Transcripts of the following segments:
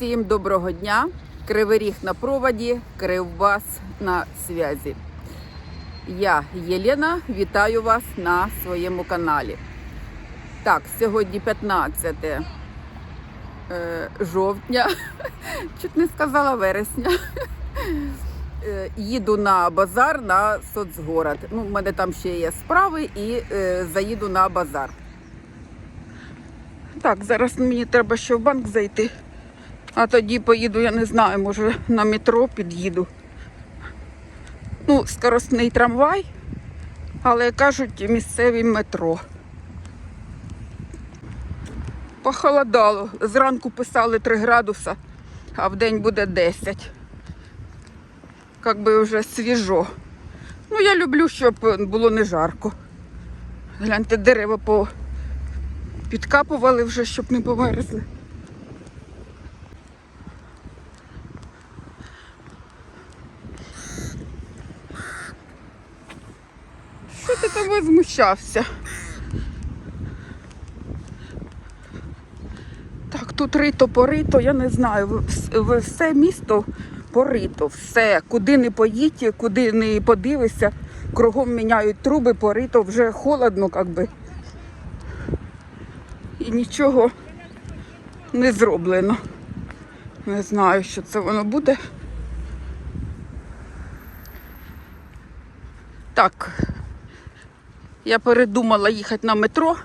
Всім доброго дня! Кривий ріг на проводі, Кривбас на зв'язі. Я Єлена, вітаю вас на своєму каналі. Так, сьогодні 15 е, жовтня, чуть не сказала вересня. Е, Їду на базар на соцгород. Ну, в мене там ще є справи і е, заїду на базар. Так, зараз мені треба ще в банк зайти. А тоді поїду, я не знаю, може на метро під'їду. Ну, скоростний трамвай, але кажуть місцеві метро. Похолодало. Зранку писали 3 градуса, а в день буде 10. Як би вже свіжо. Ну, я люблю, щоб було не жарко. Гляньте, дерева по... підкапували вже, щоб не померзли. Що ти там? Так, тут рито порито, я не знаю. Все місто порито, все. Куди не поїдь, куди не подивишся, кругом міняють труби, порито, вже холодно, як би. І нічого не зроблено. Не знаю, що це воно буде. Так, я передумала їхати на метро.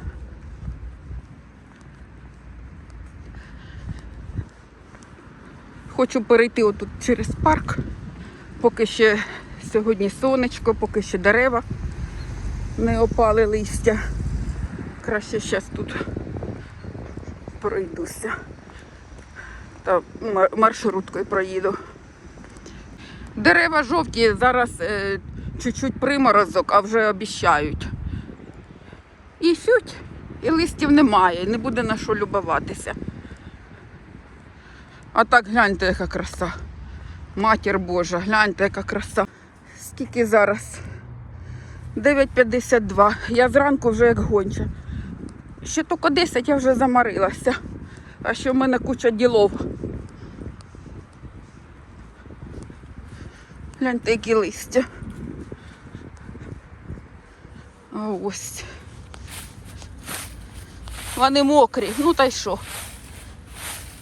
Хочу перейти отут через парк, поки ще сьогодні сонечко, поки ще дерева не опали листя. Краще зараз тут пройдуся. Та маршруткою проїду. Дерева жовті, зараз е, чуть-чуть приморозок, а вже обіщають. І сють, і листів немає, не буде на що любуватися. А так гляньте, яка краса. Матір Божа, гляньте, яка краса. Скільки зараз? 9.52. Я зранку вже як гонча. Ще тільки 10 я вже замарилася. А ще в мене куча ділов. Гляньте, які листя. А ось. Вони мокрі. Ну та й що?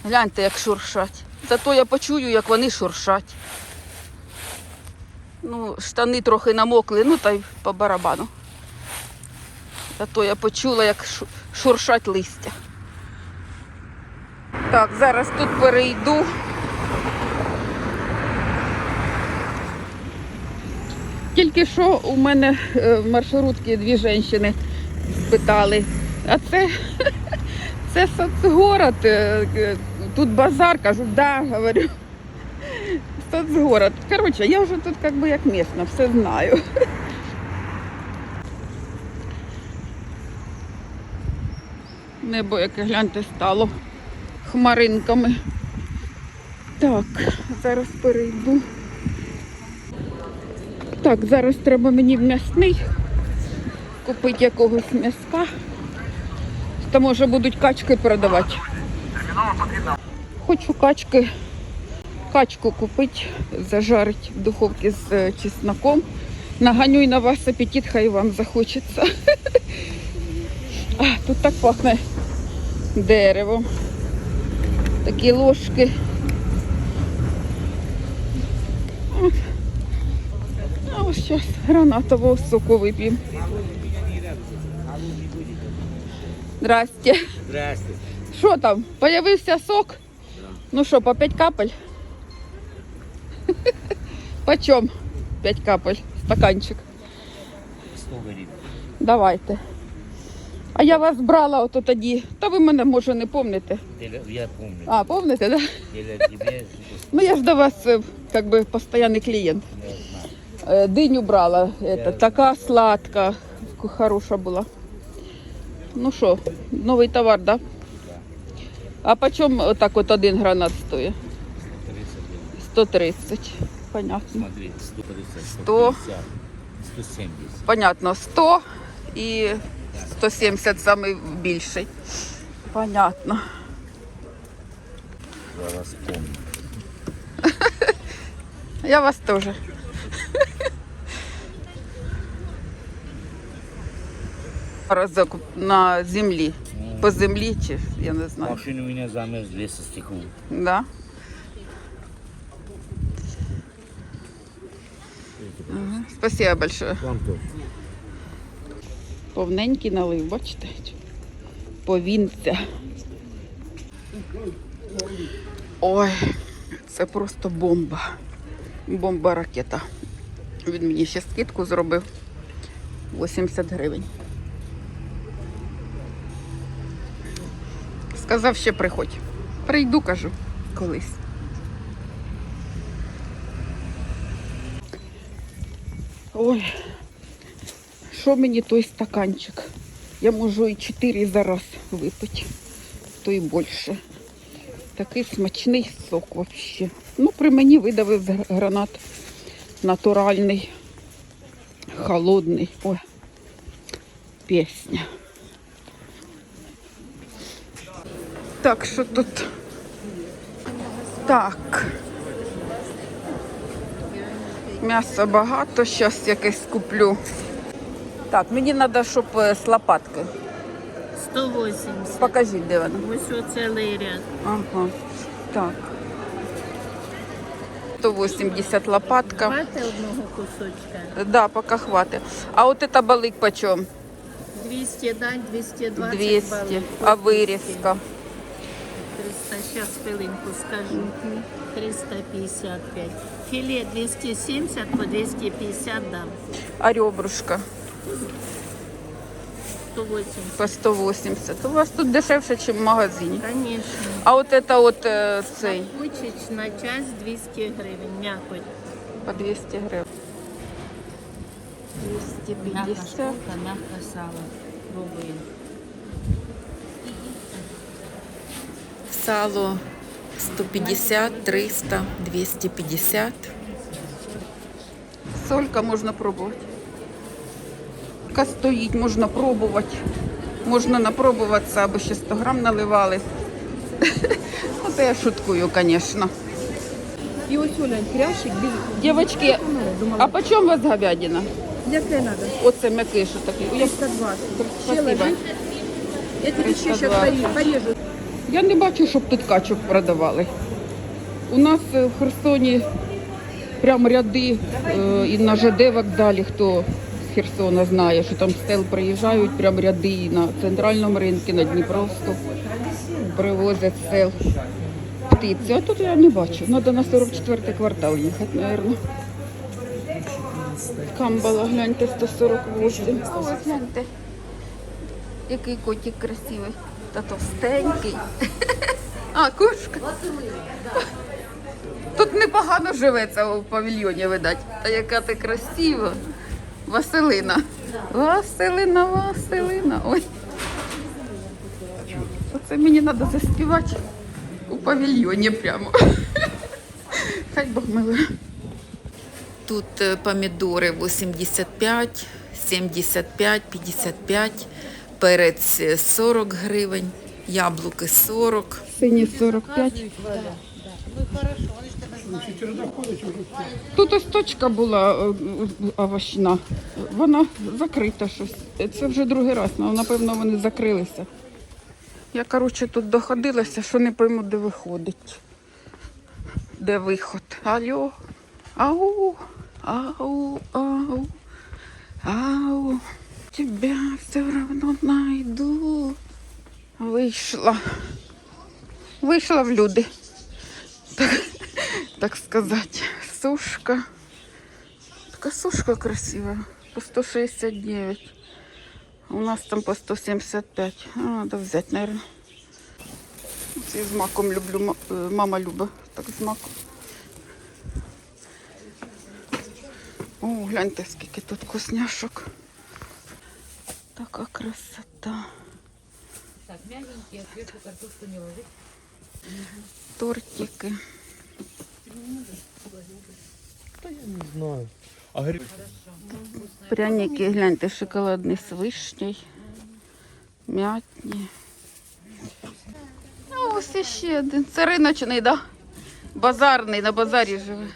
Гляньте, як шуршать. Зато я почую, як вони шуршать. Ну, штани трохи намокли, ну та й по барабану. Зато я почула, як шуршать листя. Так, зараз тут перейду. Тільки що у мене е, в маршрутці дві жінки спитали, а це, це соцгород, е, е, тут базар, кажу, да, говорю. Соцгород. Коротше, я вже тут як би як місна, все знаю. Небо, яке гляньте, стало хмаринками. Так, зараз перейду. Так, зараз треба мені в м'ясний купити якогось м'яска. Та може будуть качки продавати. Хочу качки, качку купити, зажарити в духовці з е, чесноком. Наганю на вас апетит, хай вам захочеться. А, тут так пахне деревом. Такі ложки. А ось зараз гранатового соку вип'ємо. Здрасте. Здрасте. Що там? Появився сок? Ну що, по 5 капель? Почем 5 капель? Стаканчик. 100 гривен. Давайте. А я вас брала ото тоді. Та ви мене може не помните. Я помню. А, помните, да? Ну я ж до вас е, как би постійний клієнт. Е, Диню брала. Это, така сладка, хороша була. Ну що, новий товар, да? А по чому отак от один гранат стоїть? 130. Понятно. Смотри, 150, 100. 150, 170. Понятно, 100 і 170 самий більший. Понятно. Я вас помню. Я вас теж. Разок на землі. По землі чи я не знаю. Машина у меня замерзли со стеклом. Да. Ага, Спасибо большое. Вам. Повненький налив, бачите? Повінця. Ой, це просто бомба. Бомба ракета. Він мені ще скидку зробив 80 гривень. Сказав, ще приходь. Прийду, кажу, колись. Ой, що мені той стаканчик? Я можу і 4 зараз випити, то і більше. Такий смачний сок взагалі. Ну, при мені видавив гранат натуральний, холодний. Ой, пісня. Так, що тут? Так. М'яса багато, зараз якесь куплю. Так, мені треба, щоб е, з лопатки. 180. Покажіть, де вона. Ось оцілий ряд. Ага. Так. 180 лопатка. Хватить одного кусочка. Да, поки хватить. А от это балик почем? 200 дань, 220 200. балів. А вирізка? 300, сейчас хвилинку скажу. 355. Філе 270 по 250 дам. А ребрышка 180. по 180. У вас тут дешевше, ніж в магазині. Конечно. А от это от е, цей Кучич на час 200 гривень. М'якоть. по 200 гривень. 250. м'яке сало. Пробуємо. Сало 150, 300, 250. Солька можна пробувати. Солька стоїть, можна пробувати. Можна напробуватися, аби ще 100 грам наливали. Оце я шуткую, звісно. І ось Оля, хрящик без Дівчатки, а по чому у вас говядина? Як це треба? Оце м'якиша такий. Я, 320. Ще ложи. Я тобі ще 320. зараз поріжу. Я не бачу, щоб тут качок продавали. У нас е, в Херсоні прямо ряди е, і на ЖД вокзалі, хто з Херсона знає, що там з сел приїжджають, прямо ряди і на центральному ринку, на Дніпровську. Привозять з сел птицю. А тут я не бачу. Треба на 44 квартал їхати, мабуть. Камбала, гляньте, 148. А ось гляньте. Який котик красивий. Та товстенький. А, кошка. Тут непогано живеться у павільйоні, видать. Та яка ти красива. Василина. Василина, Василина. Ой. Оце мені треба заспівати у павільйоні прямо. Хай Бог милує. Тут е, помідори 85, 75, 55, перець е, 40 гривень, яблуки 40. Сині 45. Тут ось точка була е, е, овочна. Вона закрита щось. Це вже другий раз, але напевно вони закрилися. Я, коротше, тут доходилася, що не пойму, де виходить. Де виход? Алло. Ау. Ау, ау. Ау. Тебя все равно найду. Вийшла. Вийшла в люди. Так, так сказати. Сушка. Така сушка красива. По 169. У нас там по 175. А, Надо взяти, наверное. Ці з маком люблю. е, Мама любить так з маком. О, гляньте, скільки тут вкусняшок. Така красота. Тортики. Та я не знаю. А гриб? Пряники, гляньте, шоколадний з вишнею, м'ятні. Ну, ось ще один. Це риночний, да? Базарний, на базарі живе.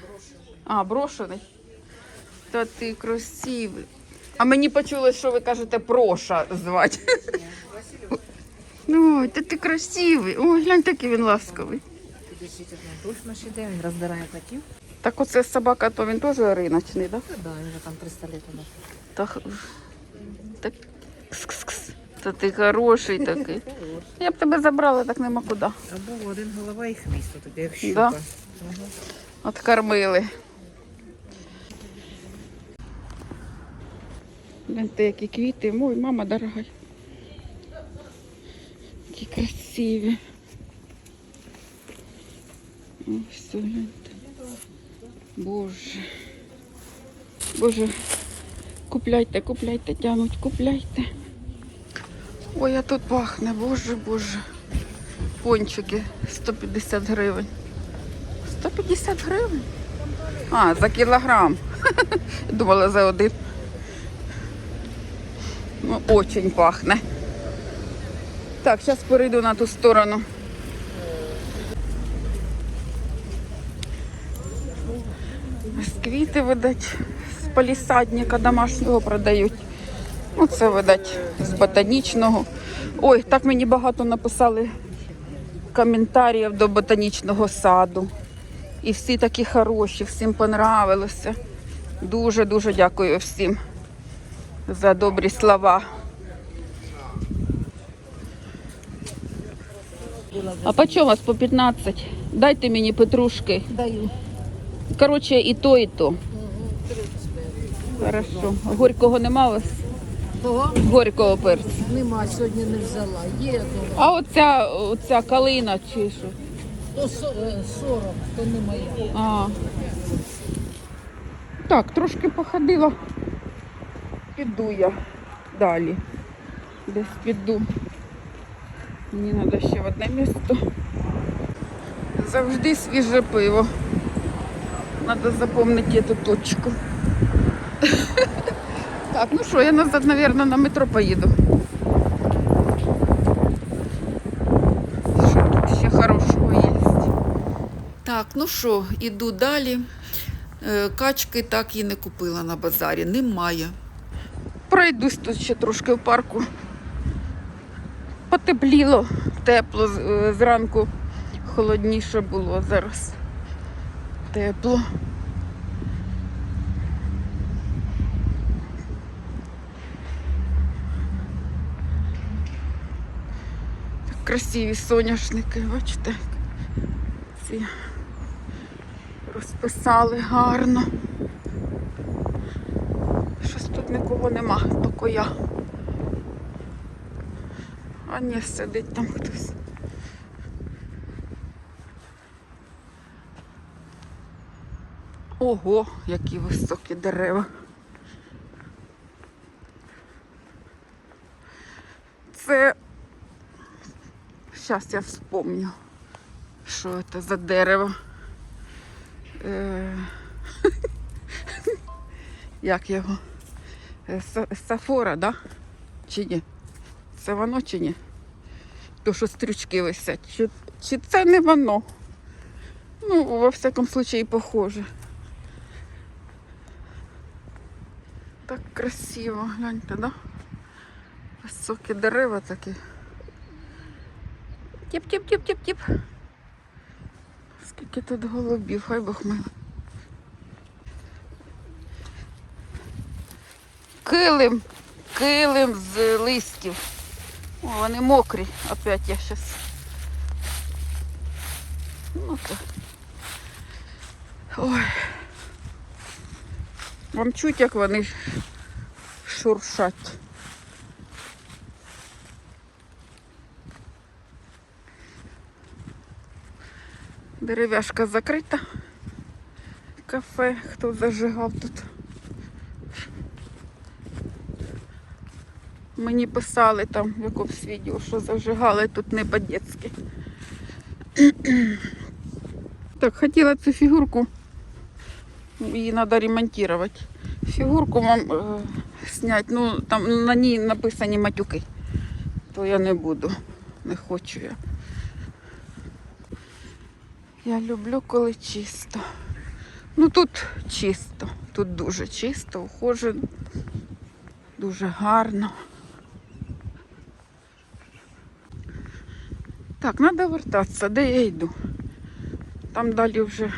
А, брошений. Та ти красивий. А мені почулось, що ви кажете Проша звати. Ой, та ти красивий. Ой, глянь, такий він ласковий. Точно ще йде, він роздирає котів. Так оце собака, то він теж риночний, так? Так, він вже там 300 літ у нас. Так, так кс-кс-кс. Та ти хороший такий. Я б тебе забрала, так нема куди. Або один голова і хвіст, таке як Да. щука. От Гляньте, які квіти. Ой, мама дорога. Які красиві. Ось гляньте. Боже. Боже. Купляйте, купляйте, тянуть, купляйте. Ой, а тут пахне, боже, боже. Пончики 150 гривень. 150 гривень? А, за кілограм. Думала за один. Ну, очень пахне. Так, зараз перейду на ту сторону. Ось Квіти, видать, з палісадника домашнього продають. Ну, це, видать, з ботанічного. Ой, так мені багато написали коментарів до ботанічного саду. І всі такі хороші, всім понравилося. Дуже-дуже дякую всім за добрі слова. А по чому вас по 15? Дайте мені петрушки. Даю. Коротше, і то, і то. Хорошо. Горького нема у вас? Того Горького перцю. нема, сьогодні не взяла. Є дома. А оця, оця калина чи що? То 40, то не моя. А. Так, трошки походила. Піду я далі. Десь піду. Мені треба ще в одне місто. Завжди свіже пиво. Треба запомнити цю точку. Так, ну що, я назад, мабуть, на метро поїду. Що тут ще хорошого є? Так, ну що, іду далі. Е, Качки так і не купила на базарі. Немає. Пройдусь тут ще трошки в парку. Потепліло, тепло е, зранку холодніше було зараз. Тепло. Так красиві соняшники, бачите? Ці розписали гарно. Тут нікого нема, тільки я. А ні, сидить там хтось. Ого, які високі дерева. Це. Зараз я вспомню, що це за дерево. Е... Як його? Са- Сафора, да? Чи ні? Це воно чи ні? То, що стрючки висять. Чи, чи це не воно? Ну, во всякому случаї, похоже. Так красиво, гляньте, да? Високі дерева такі. Тіп-тіп-тіп-тіп-тіп. Скільки тут голубів, хай Бог мило. Килим, килим з листів. О, вони мокрі. Опять я щас. Ну то. Ой. Вам чуть, як вони шуршать. Дерев'яшка закрита. Кафе, хто зажигав тут. Мені писали там в якомусь відео, що зажигали тут не по-детськи. Так, хотіла цю фігурку. Її треба ремонтувати. Фігурку вам е, зняти. Ну, там на ній написані матюки. То я не буду. Не хочу я. Я люблю, коли чисто. Ну тут чисто, тут дуже чисто, ухожено, дуже гарно. Так, треба вертатися, де я йду. Там далі вже.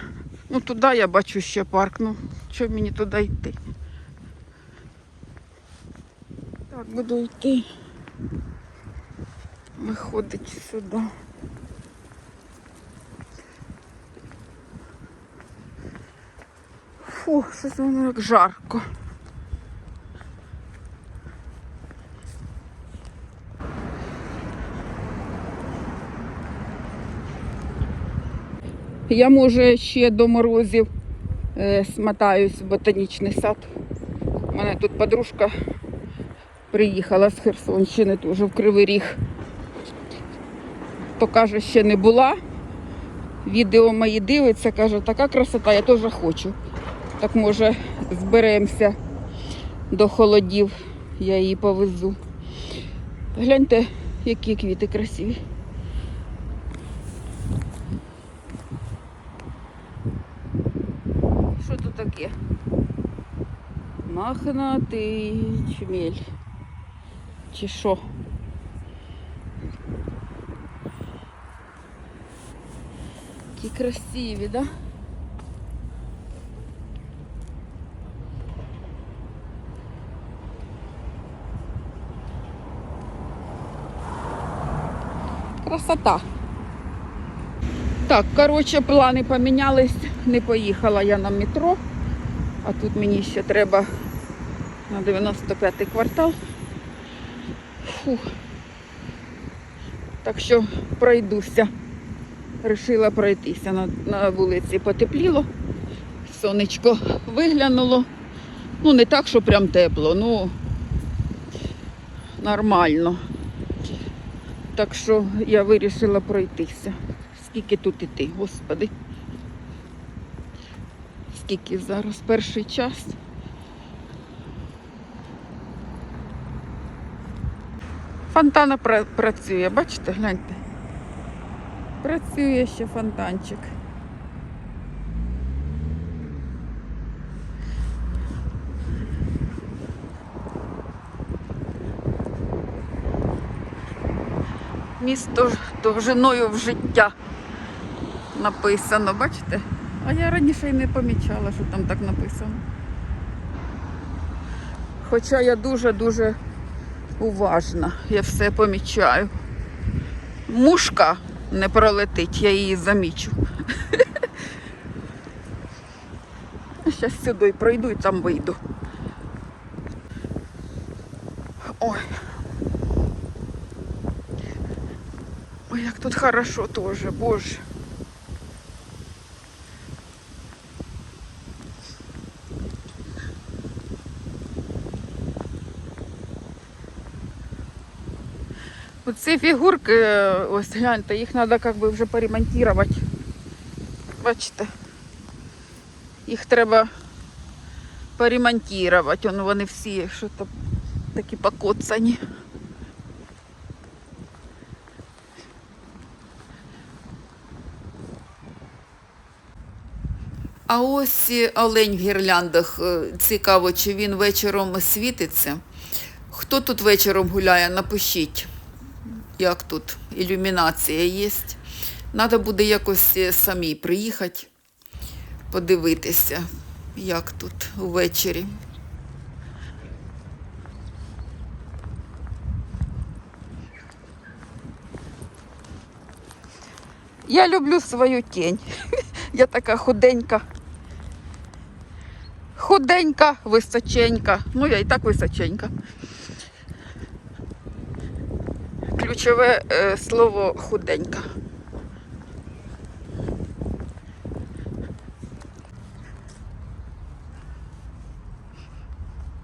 Ну туди я бачу ще парк. Ну, що мені туди йти? Так, буду йти. Виходить сюди. Фу, щось воно як жарко. Я, може, ще до морозів е, смотаюсь в ботанічний сад. У мене тут подружка приїхала з Херсонщини теж в Кривий Ріг. То каже, ще не була. Відео мої дивиться, каже, така красота, я теж хочу. Так може зберемося до холодів, я її повезу. Гляньте, які квіти красиві. Що тут таке? Махнатий чмель. Чи що? Які красиві, да? Красота. Так, коротше, плани помінялись, не поїхала я на метро, а тут мені ще треба на 95-й квартал. Фух. Так що пройдуся. Рішила пройтися. На, на вулиці потепліло, сонечко виглянуло. Ну, не так, що прям тепло, ну нормально. Так що я вирішила пройтися. Скільки тут іти, господи. Скільки зараз перший час. Фонтана пра- працює, бачите, гляньте. Працює ще фонтанчик. Місто довжиною в життя написано, бачите? А я раніше й не помічала, що там так написано. Хоча я дуже-дуже уважна, я все помічаю. Мушка не пролетить, я її замічу. Зараз сюди пройду і там вийду. Ой. Ой, як тут хорошо теж, боже. Оці фігурки, е, ось гляньте, їх треба як би вже поремонтувати. Бачите? Їх треба поремонтувати. Вон вони всі що то такі покоцані. А ось олень в гірляндах. Е, Цікаво, чи він вечором світиться. Хто тут вечором гуляє, напишіть, як тут ілюмінація є. Треба буде якось е, самі приїхати, подивитися, як тут увечері. Я люблю свою тінь. Я така худенька. Худенька, височенька. Ну, я і так височенька. Ключове е, слово худенька.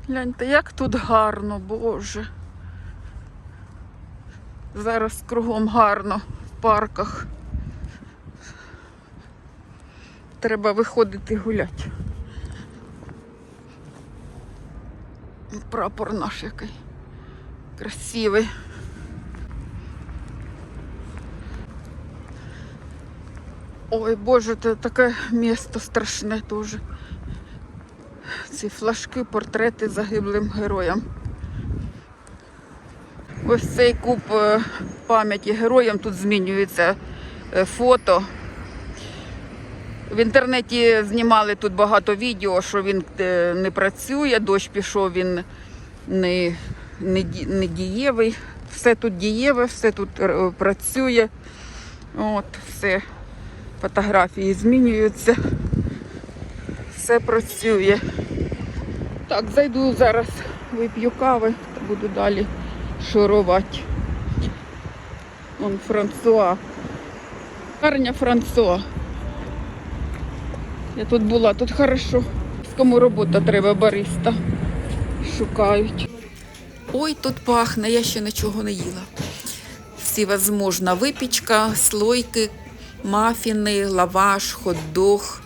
Гляньте, як тут гарно, Боже. Зараз кругом гарно в парках. Треба виходити гуляти. Прапор наш який. Красивий. Ой, Боже, це таке місто страшне теж. Ці флажки, портрети загиблим героям. Ось цей куб е, пам'яті героям тут змінюється е, фото. В інтернеті знімали тут багато відео, що він е, не працює, дощ пішов, він не, не, не дієвий. Все тут дієве, все тут працює. От, все. Фотографії змінюються. Все працює. Так, зайду зараз, вип'ю кави та буду далі шурувати. Вон Франсуа. Парня Франсуа. Я тут була, тут хорошо. Кому робота треба бариста. Шукають. Ой, тут пахне, я ще нічого не їла. Всі Всевозможна випічка, слойки, мафіни, лаваш, хот-дог,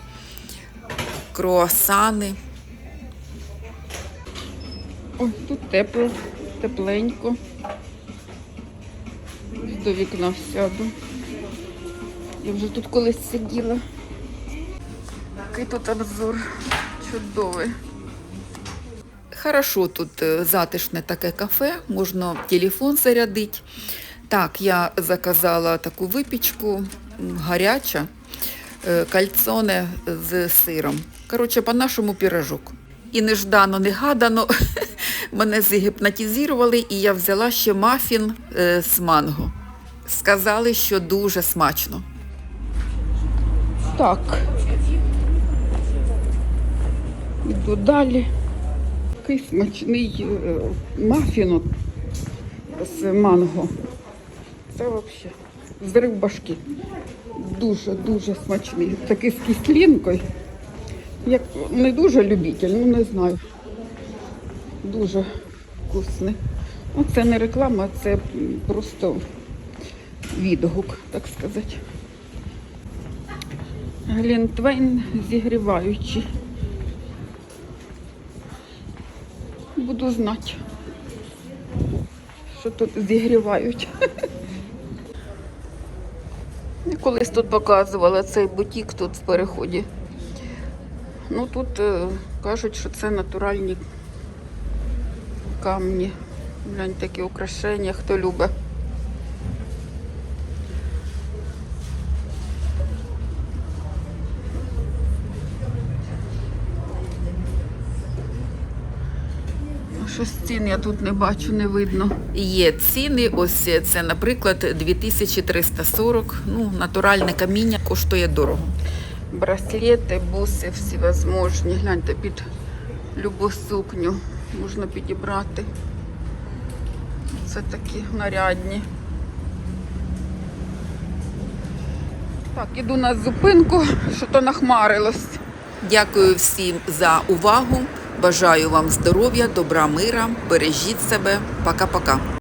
круасани. Ой, тут тепло, тепленько. До вікна сяду. Я вже тут колись сиділа. Який тут обзор чудовий. Хорошо, тут е, затишне таке кафе, можна телефон зарядити. Так, я заказала таку випічку гаряча, е, кальцоне з сиром. Коротше, по-нашому пірожок. І неждано, негадано мене згіпнотизували, і я взяла ще мафін е, з манго. Сказали, що дуже смачно. Так. Іду далі. Такий смачний е, мафін з манго. Це взагалі зрив башки. Дуже-дуже смачний. Такий з кислинкою. Як не дуже любитель, ну не знаю. Дуже вкусний. Ну, це не реклама, це просто відгук, так сказати. Глінтвейн зігріваючий. Буду знати, що тут зігрівають. Колись тут показувала цей бутік тут в переході. Ну тут е, кажуть, що це натуральні камні. Глянь, такі украшення, хто любить. Цін я тут не бачу, не видно. Є ціни, ось це, наприклад, 2340. Ну, натуральне каміння коштує дорого. Браслети, буси всевозможні. Гляньте, під любу сукню можна підібрати. Це такі нарядні. Так, іду на зупинку, що то нахмарилось. Дякую всім за увагу. Бажаю вам здоров'я, добра, мира. Бережіть себе. Пока-пока.